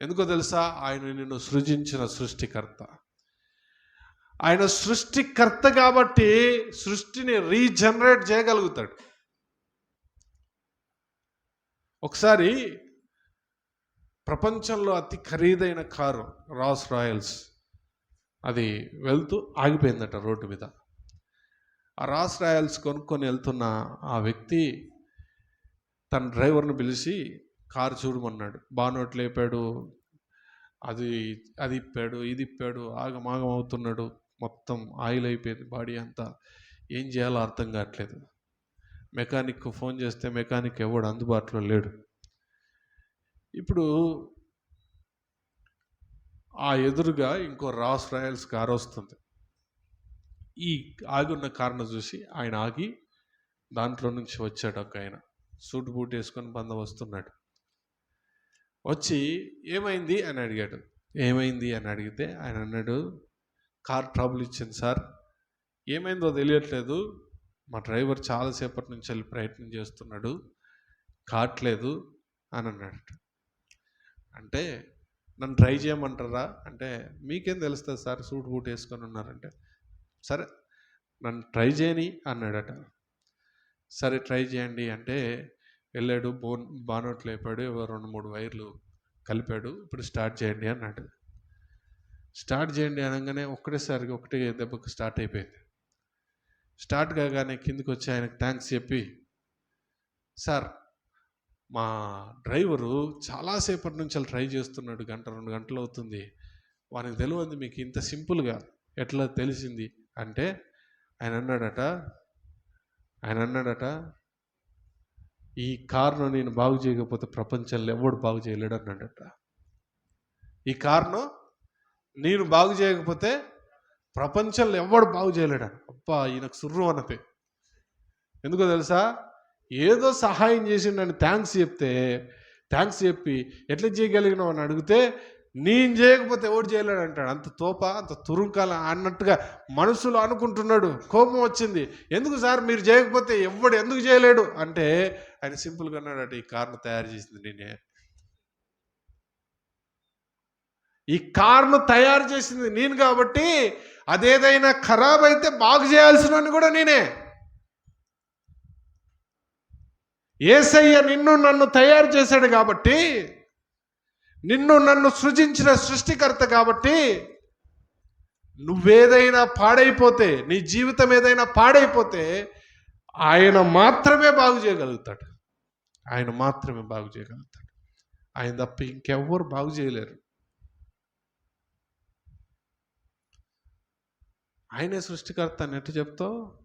ఎందుకో తెలుసా? ఆయన నిన్ను సృజించిన సృష్టికర్త. ఆయన సృష్టికర్త కాబట్టి సృష్టిని రీజనరేట్ చేయగలుగుతాడు. ఒకసారి ప్రపంచంలో అతి ఖరీదైన కారు రాస్ రాయల్స్ అది వెళ్తూ ఆగిపోయిందట రోడ్డు మీద. ఆ రాస్ రాయల్స్ కొనుక్కొని వెళ్తున్న ఆ వ్యక్తి తన డ్రైవర్ను పిలిచి కారు చూడమన్నాడు. బానోట్ లేపాడు. అది అది ఇప్పాడు ఇది ఇప్పాడు ఆగమాగం అవుతున్నాడు. మొత్తం ఆయిల్ అయిపోయింది బాడీ అంతా. ఏం చేయాలో అర్థం కావట్లేదు. మెకానిక్ ఫోన్ చేస్తే మెకానిక్ ఎవడు అందుబాటులో లేడు. ఇప్పుడు ఆ ఎదురుగా ఇంకో రాస్ రాయల్స్ కారు వస్తుంది. ఈ ఆగి ఉన్న కారును చూసి ఆయన ఆగి దాంట్లో నుంచి వచ్చాడు ఒక ఆయన. సూట్ బూట్ వేసుకొని బంద వస్తున్నాడు. వచ్చి ఏమైంది అని అడిగాడు. ఏమైంది అని అడిగితే ఆయన అన్నాడు కార్ ట్రబుల్ ఇచ్చింది సార్. ఏమైందో తెలియట్లేదు. మా డ్రైవర్ చాలాసేపటి నుంచి వెళ్ళి ప్రయత్నం చేస్తున్నాడు. కావట్లేదు అని అన్నాడు. అంటే నన్ను ట్రై చేయమంటారా? అంటే మీకేం తెలుస్తుంది సార్? సూట్ బూట్ వేసుకొని ఉన్నారంటే. సరే నన్ను ట్రై చేయని అన్నాడట. సరే ట్రై చేయండి. అంటే వెళ్ళాడు బోన్ బానోట్లు లేపాడు రెండు మూడు వైర్లు కలిపాడు ఇప్పుడు స్టార్ట్ చేయండి అన్నాడు. స్టార్ట్ చేయండి అనగానే ఒక్కటేసారికి ఒకటే దెబ్బకు స్టార్ట్ అయిపోయింది. స్టార్ట్ కాగానే కిందికి వచ్చి ఆయనకు థ్యాంక్స్ చెప్పి సార్ మా డ్రైవరు చాలాసేపటి నుంచి అలా ట్రై చేస్తున్నాడు గంట రెండు గంటలు అవుతుంది. వానికి తెలియంది మీకు ఇంత సింపుల్గా ఎట్లా తెలిసింది? అంటే ఆయన అన్నాడట ఆయన అన్నాడట ఈ కారును నేను బాగు చేయకపోతే ప్రపంచంలో ఎవడు బాగు చేయలేడు అన్నాడట. ఈ కారణం నేను బాగు చేయకపోతే ప్రపంచంలో ఎవడు బాగు చేయలేడు. అబ్బా ఈయనకు సుర్రు అన్నది. ఎందుకో తెలుసా? ఏదో సహాయం చేసి నన్ను థ్యాంక్స్ చెప్తే థ్యాంక్స్ చెప్పి ఎట్లా చేయగలిగినావు అని అడిగితే నేను చేయకపోతే ఎవడు చేయలేడు అంటాడు. అంత తోప అంత తురుంకాల అన్నట్టుగా మనసులో అనుకుంటున్నాడు. కోపం వచ్చింది. ఎందుకు సార్ మీరు చేయకపోతే ఎవడు ఎందుకు చేయలేడు? అంటే ఆయన సింపుల్గా అన్నాడట ఈ కార్ను తయారు చేసింది నేనే. ఈ కార్ను తయారు చేసింది నేను కాబట్టి అదేదైనా ఖరాబ్ అయితే బాగు చేయాల్సిన కూడా నేనే. ఏసయ్య నిన్ను నన్ను తయారు చేశాడు కాబట్టి నిన్ను నన్ను సృజించిన సృష్టికర్త కాబట్టి నువ్వేదైనా పాడైపోతే నీ జీవితం ఏదైనా పాడైపోతే ఆయన మాత్రమే బాగు చేయగలుగుతాడు. ఆయన మాత్రమే బాగు చేయగలుగుతాడు. ఆయన తప్ప ఇంకెవ్వరు బాగు చేయలేరు. ఆయనే సృష్టికర్త అని ఎట్టు చెప్తావు?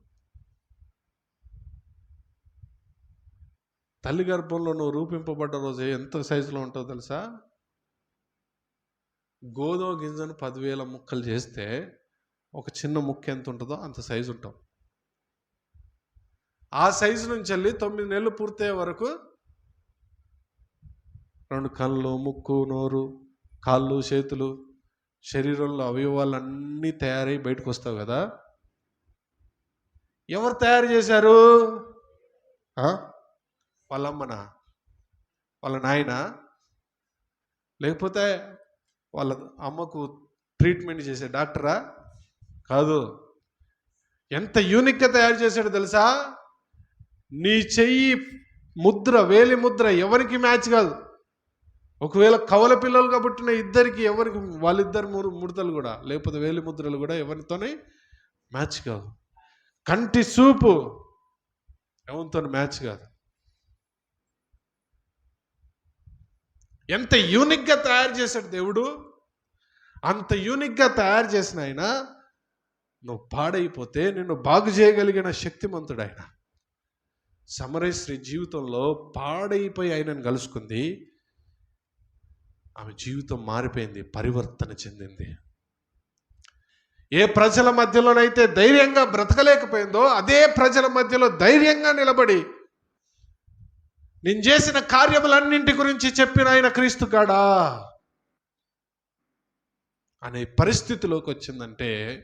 తల్లి గర్భంలో నువ్వు రూపింపబడ్డ రోజు ఎంత సైజులో ఉంటావు తెలుసా? గోధుమ గింజను పదివేల ముక్కలు చేస్తే ఒక చిన్న ముక్క ఎంత ఉంటుందో అంత సైజు ఉంటాం. ఆ సైజు నుంచి వెళ్ళి తొమ్మిది నెలలు పూర్తయ్యే వరకు రెండు కళ్ళు ముక్కు నోరు కాళ్ళు చేతులు శరీరంలో అవయవాలు అన్నీ తయారై బయటకు వస్తావు కదా. ఎవరు తయారు చేశారు? వాళ్ళమ్మనా? వాళ్ళ అమ్మనా వాళ్ళ నాయన? లేకపోతే వాళ్ళ అమ్మకు ట్రీట్మెంట్ చేసే డాక్టరా? కాదు. ఎంత యూనిక్గా తయారు చేశాడో తెలుసా? నీ చెయ్యి ముద్ర వేలి ముద్ర ఎవరికి మ్యాచ్ కాదు. ఒకవేళ కవల పిల్లలుగా పుట్టిన ఇద్దరికి ఎవరికి వాళ్ళిద్దరు మూడు ముడతలు కూడా లేకపోతే వేలి ముద్రలు కూడా ఎవరితోనే మ్యాచ్ కాదు కంటి సూపు ఎవరితో మ్యాచ్ కాదు. ఎంత యూనిక్గా తయారు చేశాడు దేవుడు? అంత యూనిక్గా తయారు చేసిన ఆయన నువ్వు పాడైపోతే నిన్ను బాగు చేయగలిగిన శక్తిమంతుడు ఆయన. సమరేశ్వరి జీవితంలో పాడైపోయి ఆయనను కలుసుకుంది. ఆమె జీవితం మారిపోయింది పరివర్తన చెందింది. ఏ ప్రజల మధ్యలోనైతే ధైర్యంగా బ్రతకలేకపోయిందో అదే ప్రజల మధ్యలో ధైర్యంగా నిలబడి నేను చేసిన కార్యములన్నింటి గురించి చెప్పిన ఆయన క్రీస్తు కాడా అనే పరిస్థితిలోకి వచ్చిందంటే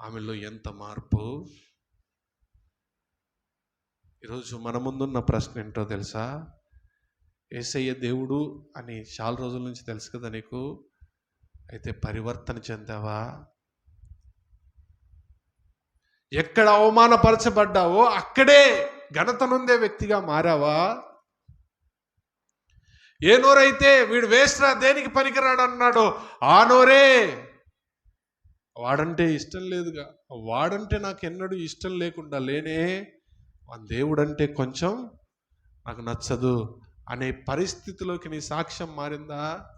ఆమెలో ఎంత మార్పు? ఈరోజు మన ముందున్న ప్రశ్న ఏంటో తెలుసా? ఏసయ్య దేవుడు అని చాలా రోజుల నుంచి తెలుసు కదా నీకు? అయితే పరివర్తన చెందావా? ఎక్కడ అవమానపరచబడ్డావో అక్కడే ఘనతనుందే వ్యక్తిగా మారావా? ఏ నోరైతే వీడు వేస్ట్రా దేనికి పనికిరాడు అన్నాడో ఆ నోరే. వాడంటే ఇష్టం లేదుగా. వాడంటే నాకు ఎన్నడూ ఇష్టం లేకుండా లేనే ఆ దేవుడంటే కొంచెం నాకు నచ్చదు అనే పరిస్థితిలోకి నీ సాక్ష్యం మారిందా?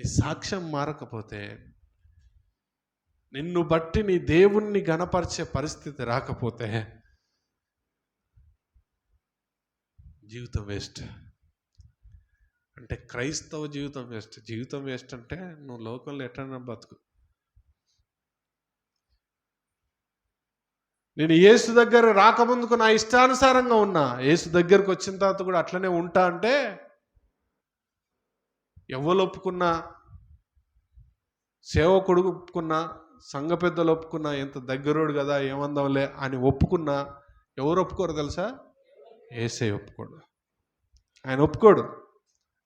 నీ సాక్ష్యం మారకపోతే నిన్ను బట్టి నీ దేవుణ్ణి గణపరిచే పరిస్థితి రాకపోతే జీవితం వేస్ట్. అంటే క్రైస్తవ జీవితం వేస్ట్. జీవితం వేస్ట్ అంటే నువ్వు లోకంలో ఎట్లన్నా బతుకు. నేను యేసు దగ్గర రాకముందుకు నా ఇష్టానుసారంగా ఉన్నా. యేసు దగ్గరకు వచ్చిన తర్వాత కూడా అట్లనే ఉంటా అంటే ఎవరు ఒప్పుకున్నా సేవకుడు ఒప్పుకున్నా సంఘ పెద్దలు ఒప్పుకున్నా ఎంత దగ్గరోడు కదా ఏమందాంలే అని ఒప్పుకున్నా ఎవరు ఒప్పుకోరు తెలుసా? ఏసై ఒప్పుకోడు. ఆయన ఒప్పుకోడు.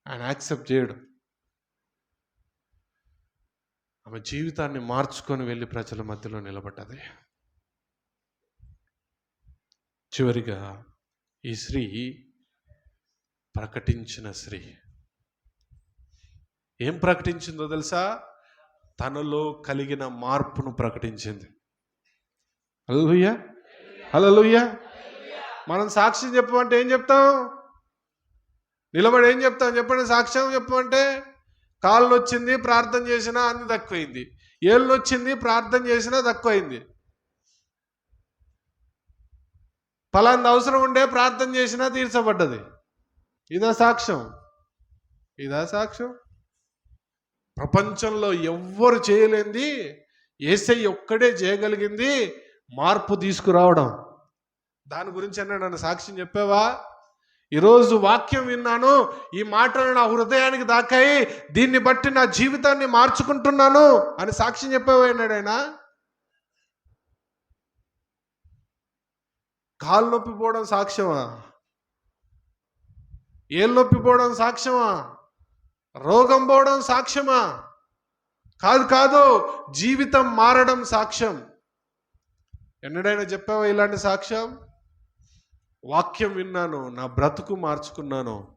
ఆయన యాక్సెప్ట్ చేయడు. ఆమె జీవితాన్ని మార్చుకొని వెళ్ళి ప్రజల మధ్యలో నిలబడ్డది. చివరిగా ఈ స్త్రీ ప్రకటించిన స్త్రీ. ఏం ప్రకటించిందో తెలుసా? తనలో కలిగిన మార్పును ప్రకటించింది. హలోయ్య హలోయ్య మనం సాక్ష్యం చెప్పమంటే ఏం చెప్తాం నిలబడి ఏం చెప్తాం చెప్పండి సాక్ష్యం చెప్పమంటే? కాళ్ళు వచ్చింది ప్రార్థన చేసినా అన్ని తక్కువైంది. ఏళ్ళు వచ్చింది ప్రార్థన చేసినా తక్కువైంది. ఫలాంది అవసరం ఉండే ప్రార్థన చేసినా తీర్చబడ్డది. ఇదా సాక్ష్యం. ఇదా సాక్ష్యం. ప్రపంచంలో ఎవ్వరు చేయలేంది. ఏసై ఒక్కడే చేయగలిగింది. మార్పు తీసుకురావడం. దాని గురించి అన్న నన్ను సాక్ష్యం చెప్పావా? ఈరోజు వాక్యం విన్నాను. ఈ మాటలు నా హృదయానికి దాకాయి. దీన్ని బట్టి నా జీవితాన్ని మార్చుకుంటున్నాను అని సాక్ష్యం చెప్పావా అన్నాడు ఆయన? కాలు నొప్పి పోవడం సాక్ష్యమా? ఏళ్ళు నొప్పి పోవడం సాక్ష్యమా? రోగం పోవడం సాక్ష్యమా? కాదు కాదు. జీవితం మారడం సాక్ష్యం. ఎన్నడైనా చెప్పావా ఇలాంటి సాక్ష్యం? వాక్యం విన్నాను నా బ్రతుకు మార్చుకున్నాను.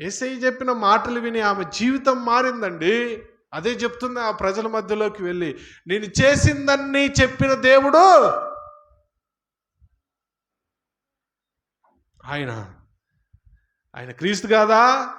ఏసై చెప్పిన మాటలు విని ఆమె జీవితం మారిందండి. అదే చెప్తుంది ఆ ప్రజల మధ్యలోకి వెళ్ళి. నేను చేసిందన్నీ చెప్పిన దేవుడు ఆయన. ఆయన క్రీస్తు కాదా?